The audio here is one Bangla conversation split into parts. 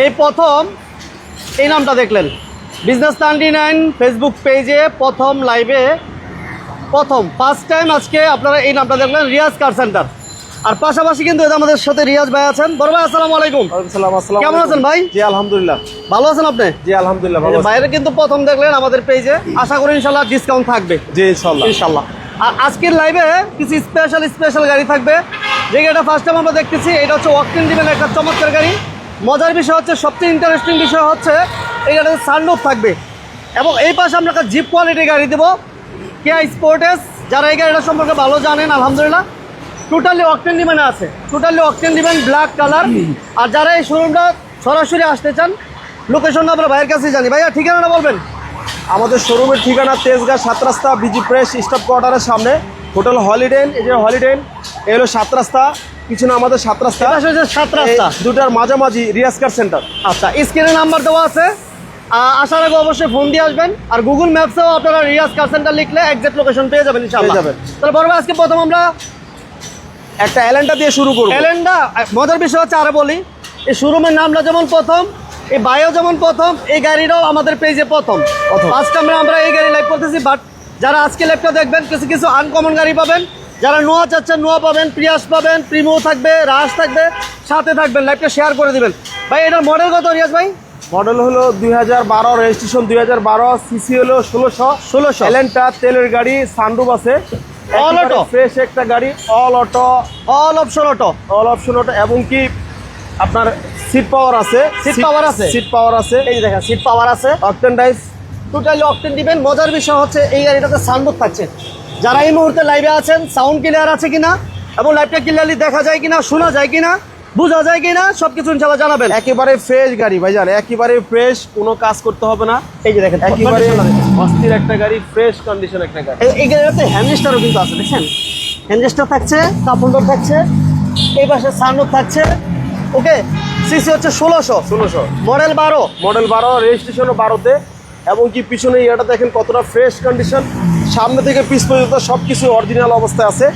এই প্রথম এই নামটা দেখলেন। বিজনেস নাইনটি নাইন ফেসবুক পেজে প্রথম লাইভে প্রথম ফার্স্ট টাইম আজকে আপনারা এই নামটা দেখলেন রিয়াজ কার সেন্টার আর পাশাপাশি কিন্তু এটা আমাদের সাথে রিয়াজ ভাই আছেন। বড় ভাই আসসালামু আলাইকুম। আসসালাম আসসালাম কেমন আছেন ভাই? জি আলহামদুলিল্লাহ। ভালো আছেন আপনি? জি আলহামদুলিল্লাহ ভালো বাইরে কিন্তু প্রথম দেখলেন আমাদের পেজে আশা করি ইনশাল্লাহ ডিসকাউন্ট থাকবে। জি ইনশাল্লাহ ইনশাল্লাহ আর আজকের লাইভে কিছু স্পেশাল স্পেশাল গাড়ি থাকবে। যে গাড়িটা ফার্স্ট টাইম আমরা দেখতেছি এটা হচ্ছে ওয়াকটিন দিবেন একটা চমৎকার গাড়ি। মজার বিষয় হচ্ছে, সবচেয়ে ইন্টারেস্টিং বিষয় হচ্ছে, এই গাড়িতে সানরুফ থাকবে। এবং এই পাশে আমরা একটা জিপ কোয়ালিটির গাড়ি দেবো কেয়া স্পোর্টেস যারা এই গাড়িটা সম্পর্কে ভালো জানেন, আলহামদুলিল্লাহ। টোটালি অকটেন ডিমেন্ট আছে। টোটালি অকটেন ডিমেন্ট ব্ল্যাক কালার আর যারা এই শোরুমটা সরাসরি আসতে চান লোকেশনটা আমরা ভাইয়ের কাছেই জানি। ভাইয়া, ঠিকানাটা বলবেন? আমাদের শোরুমের ঠিকানা তেজগাঁ সাত রাস্তা বিজি প্রেস স্টাফ কোয়ার্টারের সামনে। হোটেল হলিডেন এই যে হলিডেন এই হলো সাত রাস্তা। পিছনে আমাদের সাত রাস্তা। সাত রাস্তা। দুটার মাঝামাঝি রিয়াজকার সেন্টার। আচ্ছা স্ক্রিনে নাম্বার দেওয়া আছে। আসার আগে অবশ্যই ফোন দিয়ে আসবেন। আর গুগল ম্যাপসেও আপনারা রিয়াজ কার সেন্টার লিখলে একজ্যাক্ট লোকেশন পেয়ে যাবেন ইনশাআল্লাহ। যাবেন। তাহলে বড় আজকে প্রথম আমরা একটা এলেনটা দিয়ে শুরু করব। এলেন্ডা মজার বিষয় হচ্ছে আরও বলি। এই শোরুমের নামটা যেমন প্রথম এই বায়ো যেমন প্রথম এই গাড়িটাও আমাদের পেজে প্রথম। প্রথম। ফার্স্ট আমরা আমরা এই গাড়ি লাইভ করতেছি বাট যারা আজকে লাইভটা দেখবেন কিছু কিছু আনকমন গাড়ি পাবেন। যারা নোয়া চাচ্ছেন নোয়া পাবেন প্রিয়াস পাবেন প্রিমো থাকবে রাস থাকবে সাথে থাকবেন লাইভটা শেয়ার করে দিবেন। ভাই এটার মডেল কত রিয়াজ ভাই? মডেল হলো দুই হাজার বারো রেজিস্ট্রেশন দুই হাজার বারো সিসি হলো ষোলোশো। ষোলোশো। এলেনটা তেলের গাড়ি সানরুফ আছে। অল অটো ফ্রেশ একটা গাড়ি all auto all option auto all option auto এবং কি আপনার সিট পাওয়ার আছে। সিট পাওয়ার আছে? সিট পাওয়ার আছে। এই দেখেন সিট পাওয়ার আছে। অকটেন ড্রাইভ টোটালি অকটেন দিবেন মজার বিষয় হচ্ছে এই গাড়িটাতে সাউন্ড থাকছে। যারা এই মুহূর্তে লাইভে আছেন সাউন্ড ক্লিয়ার আছে কিনা এবং লাইভটা ক্লিয়ারলি দেখা যায় কিনা শোনা যায় কিনা বোঝা যায় কিনা সব কিছু ইনশাল্লাহ জানাবেন। একেবারে ফ্রেশ গাড়ি ভাই ভাইজান একেবারে ফ্রেশ কোনো কাজ করতে হবে না। এই যে দেখেন একেবারে দেখেন। অস্থির একটা গাড়ি ফ্রেশ কন্ডিশন একটা গাড়ি। এই- গাড়িতে হ্যান্ডেস্টারও কিন্তু আছে দেখছেন? হ্যান্ডেস্টার থাকছে কাপড় থাকছে এই পাশে সাউন্ড থাকছে ওকে সিসি হচ্ছে ষোলোশো। ষোলোশো। মডেল বারো। মডেল বারো রেজিস্ট্রেশনও বারোতে এবং কি পিছনে এটা দেখেন কতটা ফ্রেশ কন্ডিশন সামনে থেকে পিছ পর্যন্ত সব কিছু অরিজিনাল অবস্থায় আছে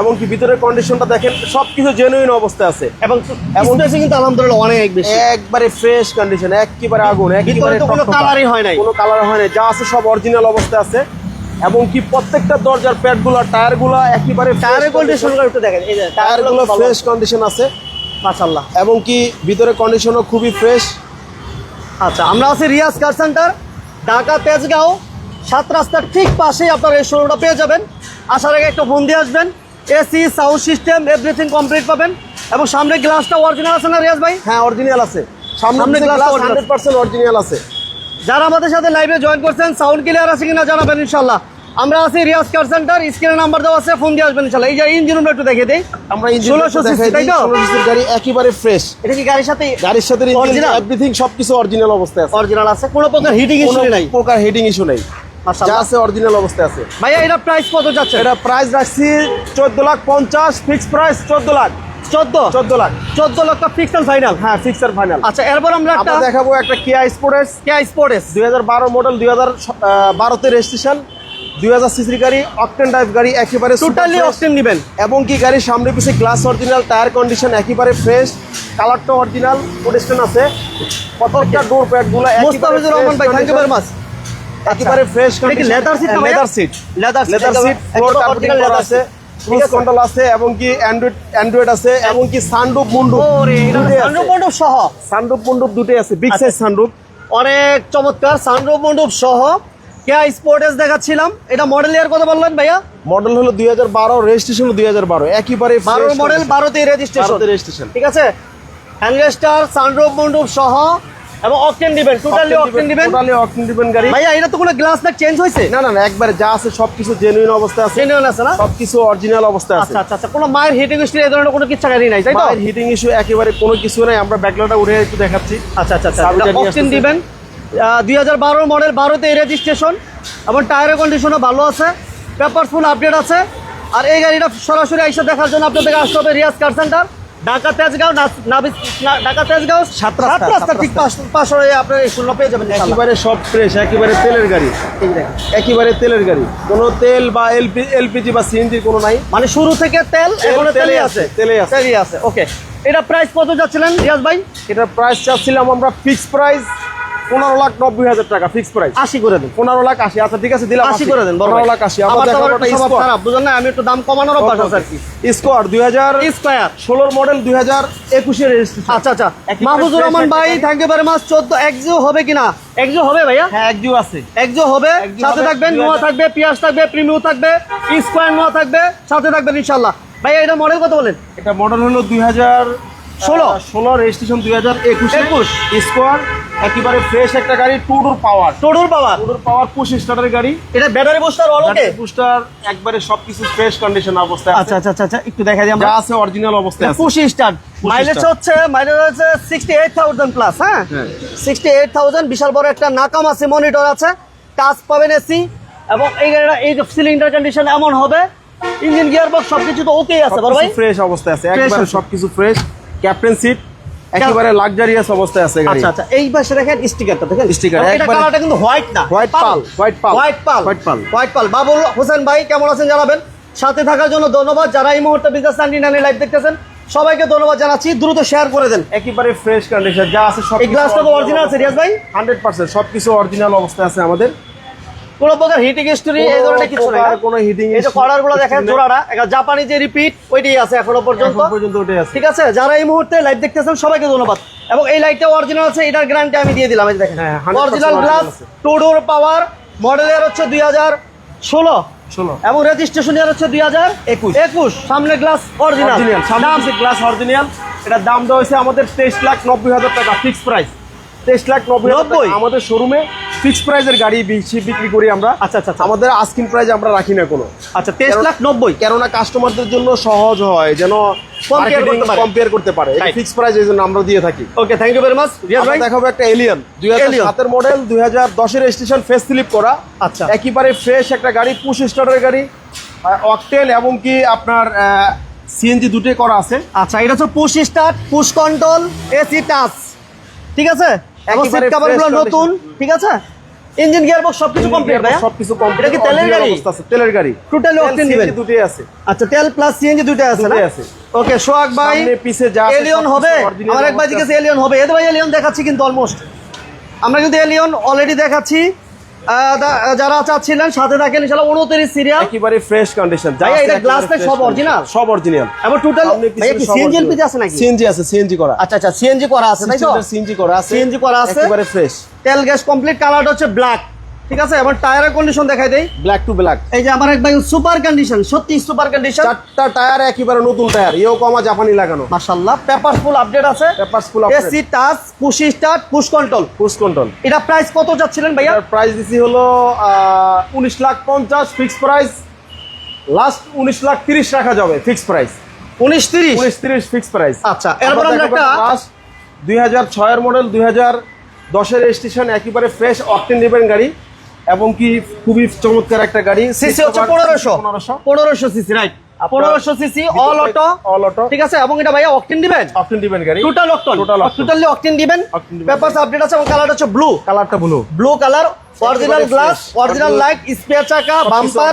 এবং কি ভিতরের কন্ডিশনটা দেখেন সব কিছু জেনুইন অবস্থায় আছে। এবং এবং কিন্তু আলহামদুলিল্লাহ অনেক বেশি। একবারে ফ্রেশ কন্ডিশন একেবারে আগুন একেবারে কোনো কালারই হয় নাই। কোনো কালার হয় নাই যা আছে সব অরিজিনাল অবস্থায় আছে। এবং কি প্রত্যেকটা দরজার প্যাডগুলো টায়ারগুলো একেবারে টায়ারের কন্ডিশন একটু দেখেন এই যে টায়ারগুলো ফ্রেশ কন্ডিশন আছে। মাশাআল্লাহ। এবং কি ভিতরে কন্ডিশনও খুবই ফ্রেশ আচ্ছা আমরা আছি রিয়াজ কার সেন্টার ঢাকা তেজগাঁও। সাত রাস্তার ঠিক পাশেই আপনারা এই শোরুমটা পেয়ে যাবেন। আসার আগে একটা ফোন দিয়ে আসবেন। AC sound system everything complete পাবেন। এবং সামনে গ্লাসটা অরিজিনাল আছে না রিয়াজ ভাই? হ্যাঁ অরিজিনাল আছে। সামনে original। হান্ড্রেড পার্সেন্ট অরিজিনাল আছে। যারা আমাদের সাথে লাইভে জয়েন করছেন সাউন্ড ক্লিয়ার আছে কিনা জানাবেন ইনশাল্লাহ আমরা আছি রিয়াজ কার সেন্টার স্ক্রিনে নাম্বার দেওয়া আছে ফোন দিয়ে আসবেন ইনশাল্লাহ এই যে ইঞ্জিন রুমটা একটু দেখে দিই। আমরা ইঞ্জিন 1600 cc, তাই তো? গাড়ি একেবারে ফ্রেশ এটা কি গাড়ির সাথে গাড়ির সাথে Original? এভরিথিং সবকিছু অরিজিনাল অবস্থায় আছে। অরিজিনাল আছে কোনো প্রকার হিটিং ইস্যু নাই। প্রকার হেডিং ইস্যু নেই। যা আছে অরিজিনাল অবস্থায় আছে। ভাইয়া এটা প্রাইস কত যাচ্ছে? এটা প্রাইস রাখছি চোদ্দ লাখ পঞ্চাশ ফিক্স প্রাইস চোদ্দ লাখ। চোদ্দ? চোদ্দ লাখ। চোদ্দ লক্ষ ফিক্স ফাইনাল হ্যাঁ ফিক্স ফাইনাল আচ্ছা এরপর আমরা একটা দেখাবো একটা কিয়া স্পোর্টস কে স্পোর্টস দুই হাজার বারো মডেল দুই হাজার বারোতে রেজিস্ট্রেশন দুই হাজার সিসির গাড়ি অকটেন ড্রাইভ গাড়ি একেবারে টোটালি। অপশন নেবেন। এবং কি গাড়ির সামনে পিছিয়ে গ্লাস অরিজিনাল টায়ার কন্ডিশন একেবারে ফ্রেশ কালারটা অরিজিনাল প্রোটেস্টেন আছে। প্রত্যেকটা ডোর প্যাডগুলো মোস্তাফিজুর রহমান ভাই থ্যাংক ইউ ভেরি মাচ একেবারে ফ্রেশ না ভাইয়া? Leather seat leather leather seat floor carpeting আছে ক্রুজ কন্ট্রোল আছে। এবং কি অ্যান্ড্রয়েড অ্যান্ড্রয়েড আছে এবং কি সানরুফ মুন্ডুপ ওরে সানরুফ সহ। সানরুফ মুন্ডুপ দুটোই আছে বিগ আচ্ছা। সাইজ সানরুফ অনেক চমৎকার সানরুফ মণ্ডপ সহ। কে স্পোর্টস দেখাচ্ছিলাম? এটা মডেল ইয়ার কথা বললেন ভাইয়া? মডেল হলো দুই হাজার বারো রেজিস্ট্রেশন দুই হাজার বারো। একেবারে বারো মডেল বারোতে রেজিস্ট্রেশন রেজিস্ট্রেশন ঠিক আছে? হ্যান্ডলেস্টার সানরুফ সহ। এবং অকটেন দিবেন টোটালি অকটেন দিবেন টোটালি অকটেন দিবেন গাড়ি। ভাইয়া এটা তো কোনো গ্লাস না চেঞ্জ হয়েছে? না না না একবারে যা আছে সবকিছু জেনুইন অবস্থায় আছে। জেনুইন আছে না? সবকিছু অরিজিনাল অবস্থায় আছে। আচ্ছা আচ্ছা আচ্ছা কোনো মায়ের হিটিং স্টিল এই ধরনের কোনো কিছু গাড়ি নাই তাই তো? মায়ের হিটিং ইস্যু একেবারে কোনো কিছু নাই আমরা ব্যাকলাটা উঠে একটু দেখাচ্ছি। আচ্ছা আচ্ছা আচ্ছা অপশন দিবেন। দুই হাজার বারো মডেল বারোতে রেজিস্ট্রেশন এবং টায়ারের কন্ডিশনও ভালো আছে পেপার ফুল আপডেট আছে। আর এই গাড়িটা সরাসরি এসে দেখার জন্য আপনাদেরকে আসতে হবে রিয়াজ কার সেন্টার ঢাকা তেজগাঁও ঢাকা তেজগাঁও সাত রাস্তা, সাত রাস্তা ঠিক পাশ পাশ হয়ে আপনার এই শূন্য পেয়ে যাবেন একেবারে সব ফ্রেশ একেবারে তেলের গাড়ি। একেবারে তেলের গাড়ি। কোনো তেল বা এলপি এলপিজি বা সিএনজি কোনো নাই। মানে শুরু থেকে তেল এখানে তেলে আছে, তেলে তেলেই আছে। তেলে আছে ওকে। এটা প্রাইস কত যাচ্ছিলেন রিয়াজ ভাই? এটা প্রাইস চাচ্ছিলাম আমরা ফিক্স প্রাইস পনেরো লাখ নব্বই হাজার টাকা ফিক্স প্রাইস আশি করে দেন। পনেরো লাখ আশি। আচ্ছা ঠিক আছে দিলাম আশি করে দেন পনেরো লাখ আশি। আমার বুঝলেন না? আমি একটু দাম কমানোর অভ্যাস আছে আর কি। স্কোয়ার দুই হাজার স্কোয়ার ষোলোর মডেল দুই হাজার একুশে আচ্ছা আচ্ছা। মাহফুজুর রহমান ভাই ইউ ভেরি মাচ চোদ্দ একজো হবে কিনা? একজো হবে ভাইয়া? হ্যাঁ একজু আছে। একজো হবে। সাথে থাকবেন নোয়া থাকবে পিয়াস থাকবে প্রিমিও থাকবে স্কোয়ার নোয়া থাকবে সাথে থাকবেন ইনশাল্লাহ। ভাইয়া এটা মডেল কত বলেন? এটা মডেল হলো দুই হাজার ষোলো। ষোলো রেজিস্ট্রেশন দুই হাজার একুশ একুশ। স্কোয়ার একেবারে ফ্রেশ একটা গাড়ি two door power two door power two door power push স্টার্টের গাড়ি এটা ব্যাটারি বুস্টার অলকে বুস্টার একবারে সবকিছু ফ্রেশ কন্ডিশন অবস্থায় আচ্ছা আচ্ছা আচ্ছা আচ্ছা একটু দেখা দিই আমরা। আছে অরিজিনাল অবস্থায় আছে। পুশি স্টার্ট মাইলেজ হচ্ছে মাইলেজ হচ্ছে সিক্সটি এইট থাউজেন্ড প্লাস হ্যাঁ? হ্যাঁ। সিক্সটি এইট থাউজেন্ড বিশাল বড় একটা নাকাম আছে মনিটর আছে টাচ পাবেন এসি এবং এই গাড়িটা এই যে সিলিন্ডার কন্ডিশন এমন হবে। ইঞ্জিন গিয়ার বক্স সবকিছু তো ওকে আছে বড় ভাই? ফ্রেশ অবস্থায় আছে একবারে। সবকিছু ফ্রেশ ক্যাপ্টেন সিট একেবারে লাক্সারিয়াস অবস্থায় আছে গাড়ি। আচ্ছা আচ্ছা এই পাশে দেখেন স্টিকারটা দেখেন Sticker, এটা কালারটা কিন্তু হোয়াইট না White pearl, white pearl. White pearl. White pearl. White pearl. Babul Hossain ভাই কেমন আছেন জানাবেন? সাথে থাকার জন্য ধন্যবাদ। যারা এই মুহূর্তে বিজনেস নাইনটি নাইন লাইভ দেখতেছেন সবাইকে ধন্যবাদ জানাচ্ছি। দ্রুত শেয়ার করে দেন। একেবারে ফ্রেশ কন্ডিশন যা আছে সব এই গ্লাসটা তো অরিজিনাল আছে রিয়াজ ভাই? হান্ড্রেড পার্সেন্ট সবকিছু অরিজিনাল অবস্থায় আছে আমাদের। কোনো প্রকার হিটিং হিস্টোরি এই ধরনের কিছু নেই। কোনো হিটিং এই যে কলারগুলো দেখেন জোড়াটা একটা জাপানি যে রিপিট ওইটাই আছে এখনও পর্যন্ত এখন পর্যন্ত। ওটাই আছে। ঠিক আছে? যারা এই মুহূর্তে লাইভ দেখতেছেন সবাইকে ধন্যবাদ। এবং এই লাইটটা অরিজিনাল আছে এটার গ্যারান্টি আমি দিয়ে দিলাম এই দেখেন। হ্যাঁ, original glass. Two door power মডেলের হচ্ছে দুই হাজার ষোলো। এবং রেজিস্ট্রেশন ইয়ার হচ্ছে দুই হাজার একুশ। একুশ। সামনে গ্লাস অরিজিনাল অরিজিনাল সামনে গ্লাস অরিজিনাল এটার দাম দেওয়া হয়েছে আমাদের তেইশ লাখ নব্বই হাজার টাকা ফিক্স প্রাইস তেইশ লাখ নব্বই? আমাদের শোরুমে ফিক্স প্রাইসের গাড়ি বেশি বিক্রি করি আমরা। আচ্ছা, আচ্ছা, আচ্ছা। আমাদের আস্কিং প্রাইস আমরা রাখি না কোনো। আচ্ছা তেইশ লাখ নব্বই? কেননা কাস্টমারদের জন্য সহজ হয় যেন কম্পেয়ার করতে পারে. ফিক্স প্রাইস এই জন্য আমরা দিয়ে থাকি। Okay thank you very much Riaz ভাই। দেখাবো একটা এলিয়ন দুই হাজার মডেল দুই হাজার দশের স্টেশন ফেস স্লিপ করা। আচ্ছা। একেবারে ফ্রেশ একটা গাড়ি পুশ স্টার্টের গাড়ি। অকটেল এবং কি আপনার সিএনজি দুটোই করা আছে। আচ্ছা এটা হচ্ছে push start push control AC touch ঠিক আছে? এবং সিট নতুন ঠিক আছে? ইঞ্জিন সবকিছু কমপ্লিট ভাই সবকিছু এটা কি তেলের গাড়ি? তেলের গাড়ি। দিবেন? দুটোই আছে। আচ্ছা তেল প্লাস সিএনজি দুটো আছে না? আছে। ওকে সোহাগ ভাই সামনে পিছে যা এলিয়ন হবে? আমার এক ভাই জিজ্ঞেস এলিয়ন হবে? এদের ভাই এলিয়ন দেখাচ্ছি কিন্তু অলমোস্ট আমরা কিন্তু এলিয়ন অলরেডি দেখাচ্ছি। যারা চাচ্ছিলেন সাথে থাকেন ইনশাআল্লাহ উনত্রিশ সিরিয়াল একেবারে ফ্রেশ কন্ডিশন যাই এটা গ্লাসটা সব অরিজিনাল সব অরিজিনাল এবং টোটাল কি সিএনজি আছে নাকি? সিএনজি আছে সিএনজি করা। আচ্ছা আচ্ছা সিএনজি করা আছে তাই তো? সিএনজি করা আছে। সিএনজি করা আছে। একেবারে ফ্রেশ তেল গ্যাস কমপ্লিট কালারটা হচ্ছে ব্ল্যাক ঠিক আছে এবার টায়ারের কন্ডিশন দেখাই দেই। ব্ল্যাক টু ব্ল্যাক এই যে আমার এক ভাই সুপার কন্ডিশন সত্যি সুপার কন্ডিশন চারটা টায়ার একেবারে নতুন টায়ার ইও কমা জাপানি লাগানো। মাশাআল্লাহ পেপার ফুল আপডেট আছে। Papers full update AC touch push start push control push control এটা প্রাইস কত যাচ্ছিলেন ভাইয়া? প্রাইস দিছি হলো উনিশ লাখ পঞ্চাশ ফিক্স প্রাইস লাস্ট উনিশ লাখ তিরিশ রাখা যাবে ফিক্স প্রাইস উনিশ তিরিশ? উনিশ তিরিশ ফিক্স প্রাইস আচ্ছা, এরপর আমরা একটা- দুই হাজার ছয়ের মডেল দুই হাজার দশের স্টেশন একেবারে ফ্রেশ অকটেন নেবেন গাড়ি। এবং কি খুবই চমৎকার একটা গাড়ি। সিসি হচ্ছে পনেরোশো। পনেরোশো। সিসি রাইট পনেরোশো CC all auto all auto ঠিক আছে? এবং এটা ভাইয়া অকটেন দিবেন? অকটেন দিবেন গাড়ি। টোটাল অকটেন টোটালি অকটেন দিবেন। পেপারস আপডেট আছে এবং কালারটা হচ্ছে ব্লু কালারটা blue blue colour original glass original light spare চাকা bumper.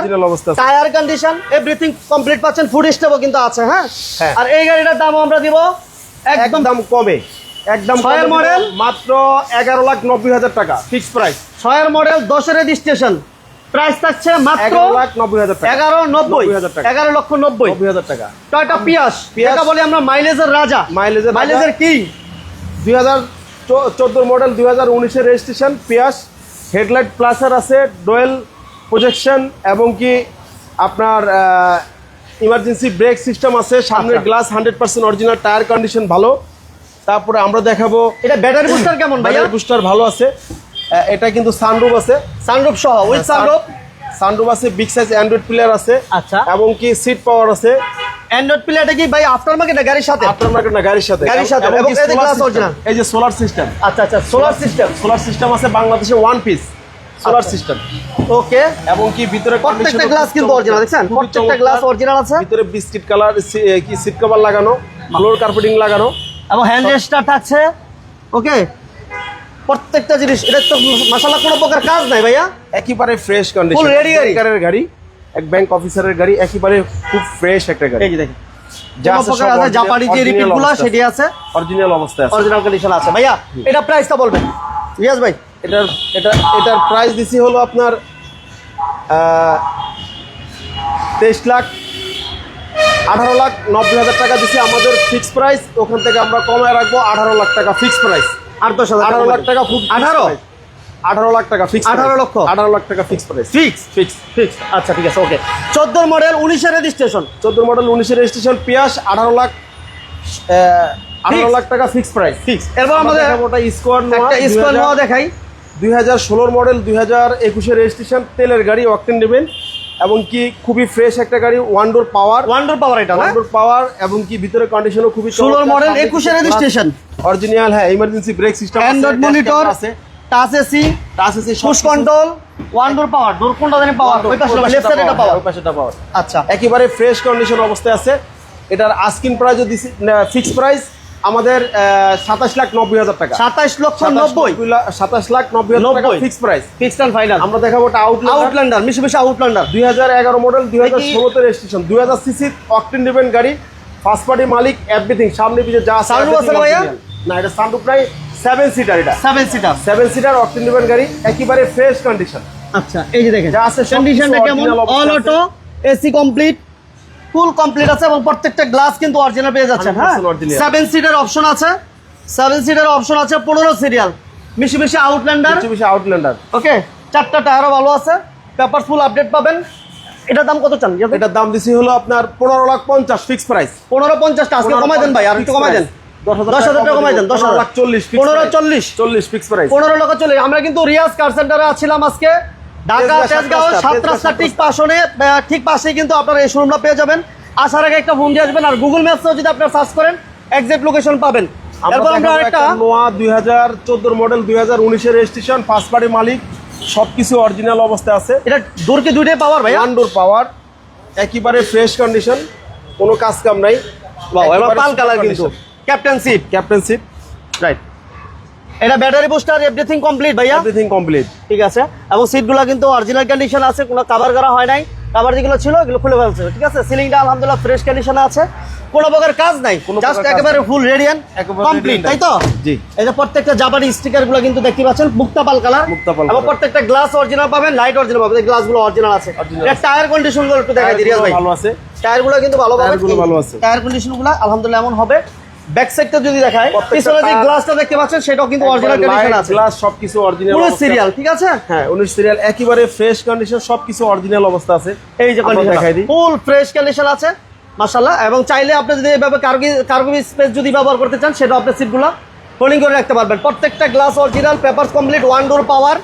Tyre condition everything complete পাচ্ছেন। ফুড স্টেপও কিন্তু আছে হ্যাঁ? হ্যাঁ। আর এই গাড়িটার দাম আমরা দিব একদম একদম কমে। একদম ছয়ের? দিবেন মাত্র এগারো লাখ নব্বই হাজার টাকা। ফিক্স প্রাইস ছয়ের মডেল দশের রেজিস্ট্রেশন প্রাইস থাকছে মাত্র এগারো নব্বই এগারো লক্ষ নব্বই। হাজার টাকা। Toyota Prius. পিয়াস। বলি আমরা মাইলেজের রাজা। মাইলেজের মাইলেজের কিং? দুই হাজার চোদ্দোর মডেল দুই হাজার উনিশের রেজিস্ট্রেশন পিয়াস। হেডলাইট প্লাসার আছে ডোয়েল প্রজেকশন এবং কি আপনার ইমার্জেন্সি ব্রেক সিস্টেম আছে সামনের। Glass hundred percent original tyre condition ভালো। তারপরে আমরা দেখাবো এটা ব্যাটারি বুস্টার কেমন ভাইয়া? বুস্টার ভালো আছে। এটা কিন্তু সানরুফ আছে। সানরুফ সহ উইথ সানরুফ সানরুফ আছে বিগ সাইজ অ্যান্ড্রয়েড প্লেয়ার আছে। আচ্ছা। এবং কি সিট পাওয়ার আছে। অ্যান্ড্রয়েড প্লেটা কি ভাই আফটার মার্কেট না গাড়ির সাথে? আফটার মার্কেট না গাড়ির সাথে। গাড়ির সাথে, এবং এই যে system, original। এই যে সোলার সিস্টেম আচ্ছা আচ্ছা সোলার সিস্টেম সোলার সিস্টেম আছে বাংলাদেশে one piece solar. System okay এবং কি ভিতরে প্রত্যেকটা গ্লাস কিন্তু অরিজিনাল দেখছেন? প্রত্যেকটা গ্লাস অরিজিনাল আছে। ভিতরে বিস্কিট কালার কি সিট কভার লাগানো ফ্লোর কার্পেটিং লাগানো। এবং হ্যান্ড রেস্টার থাকছে। ওকে প্রত্যেকটা জিনিস এটা তো মাসাল্লাহ কোনো প্রকার কাজ নাই ভাইয়া। একেবারে ফ্রেশ কন্ডিশন ready গাড়ি। গাড়ি এক ব্যাংক অফিসারের গাড়ি একেবারে খুব ফ্রেশ একটা গাড়ি। এই দেখেন যা আছে জাপানি যে original রিপিটগুলো সেটি আছে। অরিজিনাল অবস্থায় আছে। অরিজিনাল কন্ডিশন আছে। ভাইয়া এটা প্রাইসটা বলবেন। রিয়াজ ভাই। এটার এটা এটার প্রাইস দিছি হলো আপনার তেইশ লাখ আঠারো লাখ নব্বই হাজার টাকা দিছি আমাদের ফিক্স প্রাইস ওখান থেকে আমরা কমায় রাখব আঠারো লাখ টাকা ফিক্স প্রাইস আট দশ হাজার আঠারো লাখ টাকা আঠারো? আঠারো লাখ টাকা ফিক্স 18 লক্ষ? আঠারো লাখ টাকা fix price fix fix fix আচ্ছা ঠিক আছে ওকে চোদ্দ মডেল উনিশের রেজিস্ট্রেশন চোদ্দ মডেল উনিশের রেজিস্ট্রেশন পিয়াস আঠারো লাখ আঠারো লাখ টাকা ফিক্স প্রাইস ফিক্স এরপর আমাদের ওটা স্কোয়ার একটা স্কোয়ার নোয়া দেখাই। দুই হাজার ষোলোর মডেল দুই হাজার একুশের রেজিস্ট্রেশন তেলের গাড়ি অকটেন নেবেন এবং কি খুবই ফ্রেশ একটা গাড়ি one door power one door power এটা না? ওয়ান ডোর পাওয়ার এবং কি ভিতরে কন্ডিশনও খুবই সুন্দর মডেল একুশের রেজিস্ট্রেশন অরিজিনাল হ্যাঁ emergency brake system Android monitor আছে touch AC touch AC push control one door power door কোনটা জানি পাওয়ার ওই পাশে লেফট সাইডে এটা পাওয়ার ওই পাশেটা পাওয়ার আচ্ছা। একেবারে ফ্রেশ কন্ডিশন অবস্থায় আছে। এটার আস্কিন প্রাইস যদি ফিক্স প্রাইস আমাদের সাতাশ লাখ নব্বই হাজার টাকা। সাতাইশ লক্ষ নব্বই? সাতাশ লাখ নব্বই হাজার টাকা। Fix price fixed and final আমরা দেখাবো আউটলেট আউটল্যান্ডার মিশে মিশে আউটল্যান্ডার দুই হাজার এগারো মডেল দুই হাজার ষোলোতে রেজিস্ট্রেশন দুই হাজার সিসি অকটেন ডিপেন্ড গাড়ি ফার্স্ট পার্টি মালিক এভরিথিং সামনে পিছিয়ে যা আছে আছে ভাইয়া? না এটা সানরুফ প্রায় সেভেন সিটার এটা। Seven seater seven seater octane depend গাড়ি একেবারে ফ্রেশ কন্ডিশন আচ্ছা এই যে দেখেন। যা আছে কন্ডিশনটা কেমন? All auto AC complete full complete আছে এবং প্রত্যেকটা গ্লাস কিন্তু অরিজিনাল পেয়ে যাচ্ছেন হ্যাঁ? সেভেন সিটার অপশন আছে। সেভেন সিটার অপশন আছে পনেরো সিরিয়াল মিশে মিশে আউটল্যান্ডার বেশি বেশি আউটল্যান্ডার ওকে চারটা টায়ারও ভালো আছে। পেপার ফুল আপডেট পাবেন। এটার দাম কত চান? এটার দাম দিছি হলো আপনার পনেরো লাখ পঞ্চাশ ফিক্স প্রাইস পনেরো পঞ্চাশ পঞ্চাশটা আজকে কমাই দেন ভাই আর একটু কমাই দেন। আমরা কিন্তু রিয়াজ কার সেন্টারে আছিলাম আজকে। ঢাকা তেজগাঁও, সাত সাত রাস্তা, ঠিক পাশনে ঠিক পাশেই কিন্তু আপনারা এই শোরুমটা পেয়ে যাবেন। আসার আগে একটা ফোন দিয়ে আসবেন আর গুগল ম্যাপসেও যদি আপনারা সার্চ করেন এক্সাক্ট লোকেশন পাবেন। এরপর আমরা আরেকটা নোয়া দুই হাজার চোদ্দোর মডেল দুই হাজার উনিশের রেজিস্ট্রেশন ফার্স্ট পার্টি মালিক সবকিছু অরিজিনাল অবস্থায় আছে। এটা দুইটাই পাওয়ার ওয়ান পাওয়ার একেবারে ফ্রেশ কন্ডিশন কোনো কাজ কাম নাই পাল কালার কিন্তু। Captain seat captain seat right এটা ব্যাটারি বুস্টার এভরিথিং কমপ্লিট ভাইয়া? এভরিথিং কমপ্লিট ঠিক আছে। এবং সিটগুলো কিন্তু অরিজিনাল কন্ডিশন আছে কোনো কাভার করা হয় নাই। কাভার যেগুলো ছিল এগুলো খুলে ফেলছে। ঠিক আছে? সিলিংটা আলহামদুলিল্লাহ ফ্রেশ কন্ডিশনে আছে। কোনো প্রকার কাজ নাই জাস্ট একেবারে ফুল রেডিয়ান কমপ্লিট তাই তো? জি। এই যে প্রত্যেকটা জাপানি স্টিকারগুলো কিন্তু দেখতে পাচ্ছেন মুক্তাপাল কালার মুক্তাপাল এবং প্রত্যেকটা গ্লাস অরিজিনাল পাবেন লাইট অরিজিনাল পাবেন। গ্লাসগুলো অরিজিনাল আছে। এটা টায়ার কন্ডিশনগুলো একটু দেখাই দিই রিয়াজ ভাই। ভালো আছে। টায়ারগুলো কিন্তু ভালো পাবেন। ভালো আছে। টায়ার কন্ডিশনগুলো আলহামদুলিল্লাহ এমন হবে ব্যাক সাইডটা যদি দেখায় পিছনে যে গ্লাসটা দেখতে পাচ্ছেন সেটাও কিন্তু অরিজিনাল কন্ডিশন আছে। গ্লাস সবকিছু অরিজিনাল পুরো সিরিয়াল ঠিক আছে? হ্যাঁ উনিশ সিরিয়াল একেবারে ফ্রেশ কন্ডিশন সবকিছু অরিজিনাল অবস্থা আছে। এই যে আমরা দেখাই দিই। ফুল ফ্রেশ কন্ডিশন আছে মাশাআল্লাহ। এবং চাইলে আপনি যদি এভাবে কার্গি কার্গো স্পেস যদি ব্যবহার করতে চান সেটা আপনি সিটগুলো হোল্ডিং করে রাখতে পারবেন। প্রত্যেকটা glass original paper complete one door power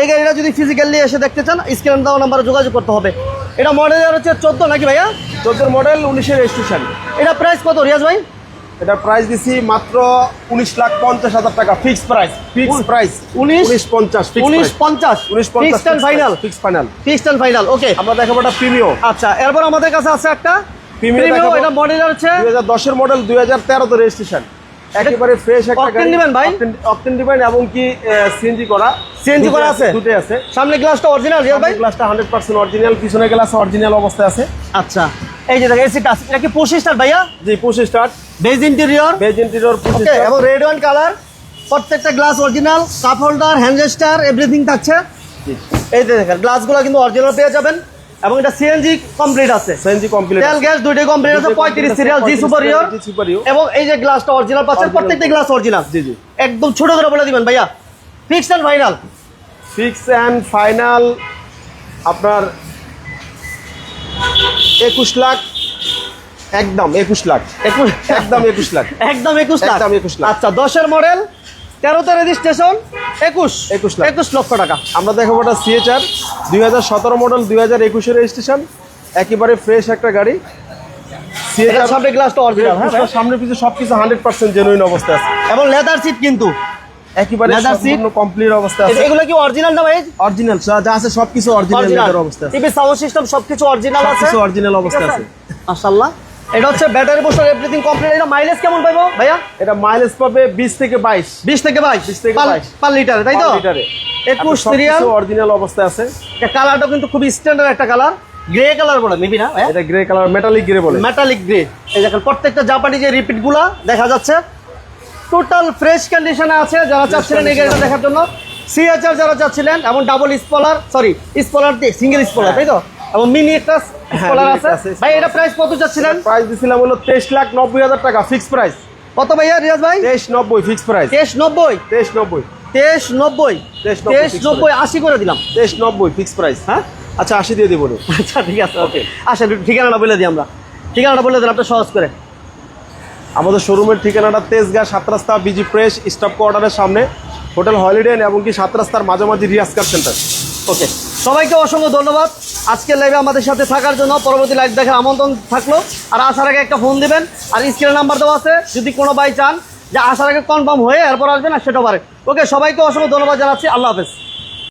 এই গাড়িটা যদি ফিজিক্যালি এসে দেখতে চান স্ক্রিন দেওয়া নাম্বারে যোগাযোগ করতে হবে। এটা মডেল হচ্ছে চোদ্দ নাকি ভাইয়া? চোদ্দোর মডেল উনিশের রেজিস্ট্রেশন এটা প্রাইস কত রিয়াজ ভাই? এটা প্রাইস দিছি মাত্র উনিশ লাখ পঞ্চাশ হাজার টাকা ফিক্স প্রাইস ফিক্স প্রাইস উনিশ- পঞ্চাশ উনিশ পঞ্চাশ? উনিশ and final fix final fixed and final okay আমরা দেখাবো এটা প্রিমিও আচ্ছা এরপর আমাদের কাছে আছে একটা। প্রিমিয়াম এটা মডেল আছে দুই হাজার দশের মডেল দুই হাজার তেরোতে রেজিস্ট্রেশন একেবারে ফ্রেশ একটা Octane দিবেন ভাই? অকটেন দিবেন এবং কি সিএনজি করা। CNG করা আছে? দুটোই আছে। সামনে গ্লাসটা অরিজিনাল রিয়াজ ভাই? গ্লাসটা হান্ড্রেড পার্সেন্ট অরিজিনাল পিছনে গ্লাস অরিজিনাল অবস্থায় আছে। আচ্ছা। এই যে দেখেন এসিটা এটা কি পঁচিশ স্টার ভাইয়া? জি পঁচিশ start beige interior beige interior পঁচিশ ওকে এবং রেড ওয়ান কালার প্রত্যেকটা glass original cup holder hand rest everything থাকছে। এই যে দেখেন গ্লাসগুলো কিন্তু অরিজিনাল পেয়ে যাবেন। এবং এটা সিএনজি কমপ্লিট আছে। সিএনজি কমপ্লিট তেল গ্যাস দুইটাই কমপ্লিট আছে দুইটাই পঁয়ত্রিশ complete আছে, serial G 35 superior G superior। এবং এই যে গ্লাসটা অরিজিনাল পাচ্ছেন প্রত্যেকটা গ্লাস অরিজিনাল জি, জি। একদম ছোট করে বলে দিবেন ভাইয়া। Fix and final fix and final আপনার একুশ লাখ একদম একুশ লাখ। একুশ একদম একুশ লাখ। একদম একুশ লাখ। একদম 21 লাখ। আচ্ছা দশের মডেল তেরোতে রেজিস্ট্রেশন একুশ। একুশ একুশ লক্ষ টাকা। আমরা দেখাবো এটা সিএচআর দুই হাজার সতেরো মডেল দুই হাজার একুশের রেজিস্ট্রেশন একেবারে ফ্রেশ একটা গাড়ি। সিএচআর সামনে গ্লাসটা অরিজিনাল হ্যাঁ সামনে পিছনে সবকিছু হান্ড্রেড পার্সেন্ট জেনুইন অবস্থায় আছে। এবং লেদার সিট কিন্তু। একেবারে seat? কমপ্লিট অবস্থায় আছে। এগুলো কি অরিজিনাল না ভাই? অরিজিনাল যা আছে সবকিছু অরিজিনাল অরিজিনাল অবস্থায় আছে। টিভি সাউন্ড সিস্টেম সবকিছু অরিজিনাল আছে? সবকিছু অরিজিনাল অবস্থায় আছে। মাশাআল্লাহ। এটা হচ্ছে ব্যাটারি বুস্টার এভরিথিং কমপ্লিট এটা মাইলেজ কেমন পাইবো ভাইয়া? এটা মাইলেজ পাবে বিশ থেকে বাইশ। 20 থেকে 22 20 থেকে 22 পার লিটারে তাই তো? লিটারে 21 সিরিয়াল অরিজিনাল অবস্থায় আছে। কালারটা কিন্তু খুব স্ট্যান্ডার্ড একটা কালার গ্রে কালার বলে মেবি না এটা গ্রে কালার মেটালিক গ্রে বলে। মেটালিক গ্রে এই দেখেন প্রত্যেকটা জাপানি যে রিপিট রিপিটগুলো দেখা যাচ্ছে। টোটাল ফ্রেশ কন্ডিশনে আছে যারা চাচ্ছিলেন এই গাড়িটা দেখার জন্য। সিএচআর যারা চাচ্ছিলেন এবং ডাবল স্পলার সরি স্পলার দিয়ে সিঙ্গেল স্পলার তাই তো? এবং মিনি একটা স্পলার mini আছে। ভাই এটা প্রাইস কত চাচ্ছিলেন প্রাইস দিছিলাম হলো তেইশ লাখ নব্বই হাজার টাকা ফিক্স প্রাইস কত ভাইয়া রিয়াজ ভাই? তেইশ নব্বই ফিক্স প্রাইস তেইশ নব্বই? তেইশ নব্বই। তেইশ নব্বই? তেইশ নব্বই আশি করে দিলাম। তেইশ নব্বই ফিক্স প্রাইস হ্যাঁ? আচ্ছা আশি দিয়ে দেবো। আচ্ছা ঠিক আছে ওকে। আসেন ঠিকানাটা বলে দিই আমরা। ঠিকানাটা বলে দেন আপনি সহজ করে। আমাদের শোরুমের ঠিকানাটা তেজগাঁ সাত রাস্তা বিজি ফ্রেশ স্টাফ কোয়ার্টারের সামনে। হোটেল হলিডে এবং কি সাত রাস্তার মাঝামাঝি রিয়াজ কার সেন্টার। ওকে সবাইকে অসংখ্য ধন্যবাদ। আজকের লাইভে আমাদের সাথে থাকার জন্য পরবর্তী লাইভ দেখার আমন্ত্রণ থাকল। আর আসার আগে একটা ফোন দিবেন, আর স্ক্রিনে নাম্বার দেওয়া আছে, যদি কোনো ভাই চান, যে আসার আগে কনফার্ম হয়ে এরপর আসবেন আর সেটা পারে। ওকে সবাইকে অসংখ্য ধন্যবাদ জানাচ্ছি, আল্লাহ হাফেজ।